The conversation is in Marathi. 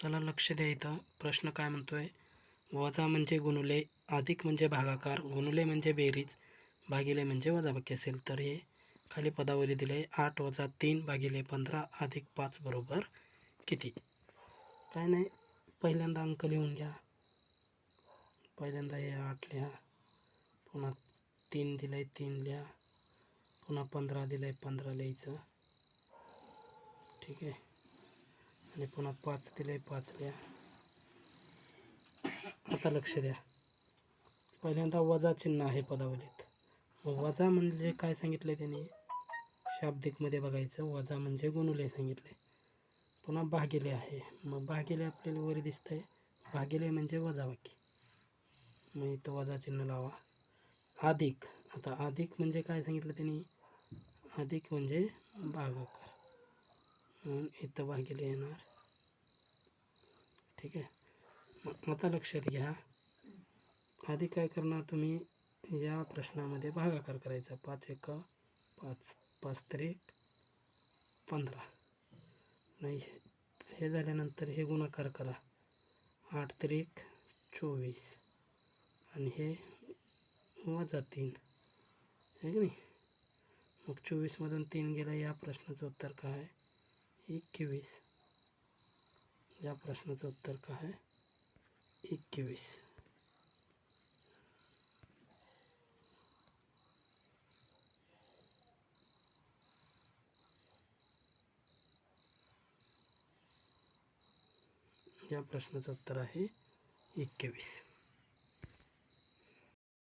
चला लक्ष द्या इथं. प्रश्न काय म्हणतो आहे वजा म्हणजे गुणुले अधिक म्हणजे भागाकार गुणुले म्हणजे बेरीज भागिले म्हणजे वजाबाकी असेल. तर हे खाली पदावली दिले. आठ वजा तीन भागिले पंधरा अधिक पाच बरोबर किती? काय नाही पहिल्यांदा अंक लिहून घ्या. पहिल्यांदा हे आठ लिहा. पुन्हा तीन दिलं आहे तीन लिहा. पुन्हा पंधरा दिलं आहे पंधरा लिहायचं. ठीक आहे. आणि पुन्हा पाच दिले पाच द्या आता लक्ष द्या. पहिल्यांदा वजा चिन्ह आहे पदावलीत. वजा म्हणजे काय सांगितलं त्यांनी? शाब्दिकमध्ये बघायचं वजा म्हणजे गुणुले सांगितले. पुन्हा भागिले आहे. मग भागिले आपल्याला वर दिसतं आहे भागिले म्हणजे वजाबाकी. मग इथं वजा चिन्ह लावा. अधिक. आता अधिक म्हणजे काय सांगितलं त्यांनी? अधिक म्हणजे भागाकार. म्हणून इथं भागिले येणार. ठीक आहे. मग आता लक्षात घ्या. आधी काय करणार तुम्ही? या प्रश्नामध्ये भागाकार करायचा. पाच एक पाच पाच त्रिक पंधरा. नाही हे झाल्यानंतर हे गुणाकार करा. आठ त्रिक चोवीस. आणि हे वजा तीन. आहे की नाही? मग चोवीसमधून तीन गेलं या प्रश्नाचं उत्तर काय? आहे एकवीस. या प्रश्नाचं उत्तर काय? आहे एकवीस. या प्रश्नाचं उत्तर आहे एकवीस.